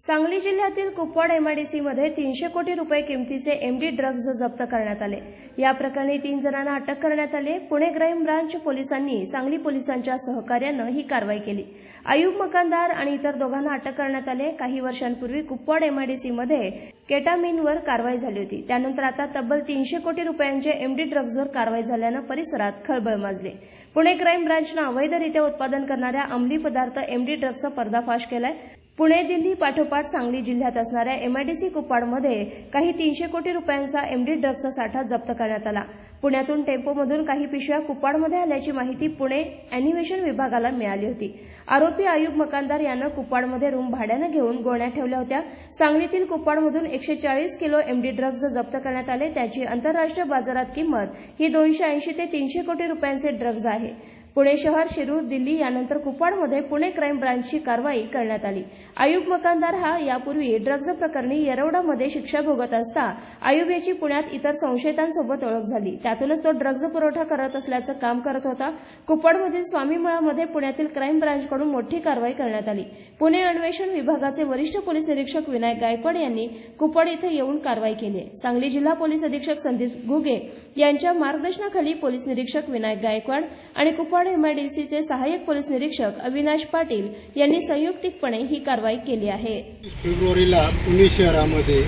सांगली जिल्ह्यातील कुपवाड एमआयडीसीमध्ये तीनशे कोटी रुपये किमतीचे एमडी ड्रग्ज जप्त करण्यात आले. या प्रकरणी तीन जणांना अटक करण्यात आले. पुणे क्राईम ब्रांच पोलिसांनी सांगली पोलिसांच्या सहकार्यानं ही कारवाई केली. आयुब मकानदार आणि इतर दोघांना अटक करण्यात आले. काही वर्षांपूर्वी कुपवाड एमआयडीसीमध्ये केटामीनवर कारवाई झाली होती. त्यानंतर आता तब्बल तीनशे कोटी रुपयांचे एमडी ड्रग्जवर कारवाई झाल्यानं परिसरात खळबळ माजली. पुणे क्राईम ब्रांचनं अवैधरित्या उत्पादन करणाऱ्या अंमली पदार्थ एमडी ड्रग्जचा पर्दाफाश केलाय. पुणे दिल्ली पाठोपाठ सांगली जिल्ह्यात असणाऱ्या एमआयडीसी कुपाडमध्ये काही तीनशे कोटी रुपयांचा एमडी ड्रग्जचा साठा जप्त करण्यात आला. पुण्यातून टेम्पोमधून काही पिशव्या कुपाडमध्ये आल्याची माहिती पुणे अॅनिमेशन विभागाला मिळाली होती. आरोपी आयुब मकानदार यानं कुपाडमध्ये रूम भाड्यानं घेऊन गोण्या ठेवल्या होत्या. सांगलीतील कुपाडमधून एकशे चाळीस किलो एमडी ड्रग्ज जप्त करण्यात आले. त्याची आंतरराष्ट्रीय बाजारात किंमत ही दोनशे ऐंशी ते तीनशे कोटी रुपयांचे ड्रग्ज आहे. पुणे शहर शिरूर दिल्ली यानंतर कुपवाडमध्ये पुणे क्राईम ब्रांचची कारवाई करण्यात आली. आयुब मकानदार हा यापूर्वी ड्रग्ज प्रकरणी येरवडामध्ये शिक्षा भोगत असता आयुब याची पुण्यात इतर संशयितांसोबत ओळख झाली. त्यातूनच तो ड्रग्ज पुरवठा करत असल्याचं काम करत होता. कुपवाडमधील स्वामीमळामध्ये पुण्यातील क्राईम ब्रांचकडून मोठी कारवाई करण्यात आली. पुणे अन्वेषण विभागाचे वरिष्ठ पोलीस निरीक्षक विनायक गायकवाड यांनी कुपवाड इथं येऊन कारवाई केली. सांगली जिल्हा पोलीस अधीक्षक संदीप घुगे यांच्या मार्गदर्शनाखाली पोलीस निरीक्षक विनायक गायकवाड आणि कुपवाड एमआयडीसीचे सहाय्यक पोलीस निरीक्षक अविनाश पाटील यांनी संयुक्तिकपणे ही कारवाई केली आहे. फेब्रुवारीला पुणे शहरामध्ये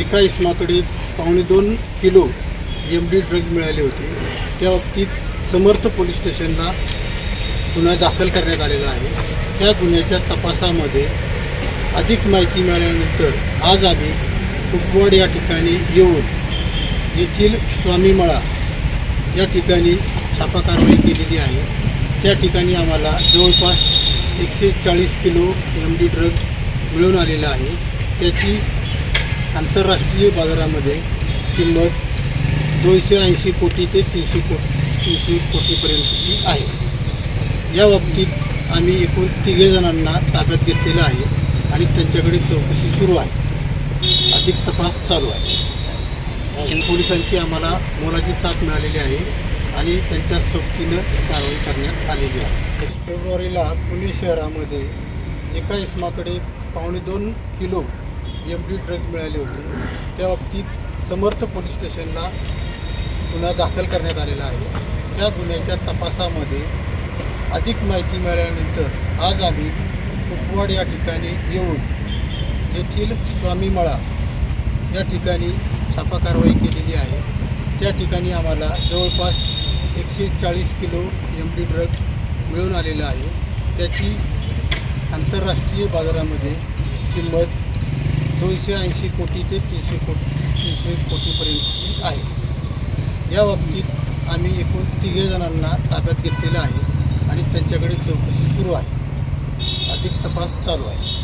एका इसमाकडे पावणे दोन किलो एम डी ड्रग मिळाले होते. त्या बाबतीत समर्थ पोलीस स्टेशनला गुन्हा दाखल करण्यात आलेला आहे. त्या गुन्ह्याच्या तपासामध्ये अधिक माहिती मिळाल्यानंतर आज आम्ही कुपवाड या ठिकाणी येऊन येथील स्वामीमळा या ठिकाणी छापा कारवाई केलेली आहे. त्या ठिकाणी आम्हाला जवळपास एकशे चाळीस किलो एम डी ड्रग्ज मिळून आलेला आहे. त्याची आंतरराष्ट्रीय बाजारामध्ये किंमत दोनशे ऐंशी कोटी ते तीनशे कोटी तीनशे कोटीपर्यंतची आहे. या बाबतीत आम्ही एकूण तिघे जणांना ताब्यात घेतलेलं आहे आणि त्यांच्याकडे चौकशी सुरू आहे. अधिक तपास चालू आहे. पोलिसांची आम्हाला मोलाची साथ मिळालेली आहे. आणि त्यांच्या सोबतीनं कारवाई करण्यात आलेली आहे. फेब्रुवारीला पुणे शहरामध्ये एका इसमाकडे पावणे दोन किलो एम डी ड्रग मिळाले होते. त्या बाबतीत समर्थ पोलीस स्टेशनला गुन्हा दाखल करण्यात आलेला आहे. त्या गुन्ह्याच्या तपासामध्ये अधिक माहिती मिळाल्यानंतर आज आम्ही कुपवाड या ठिकाणी येऊन येथील स्वामीमळा या ठिकाणी छापा कारवाई केलेली आहे. त्या ठिकाणी आम्हाला जवळपास एकशे चाळीस किलो एम डी ड्रग्ज मिळून आलेलं आहे. त्याची आंतरराष्ट्रीय बाजारामध्ये किंमत दोनशे ऐंशी कोटी ते तीनशे कोटी तीनशे कोटीपर्यंतची आहे. या बाबतीत आम्ही एकूण तिघे जणांना ताब्यात घेतलेलं आहे आणि त्यांच्याकडे चौकशी सुरू आहे. अधिक तपास चालू आहे.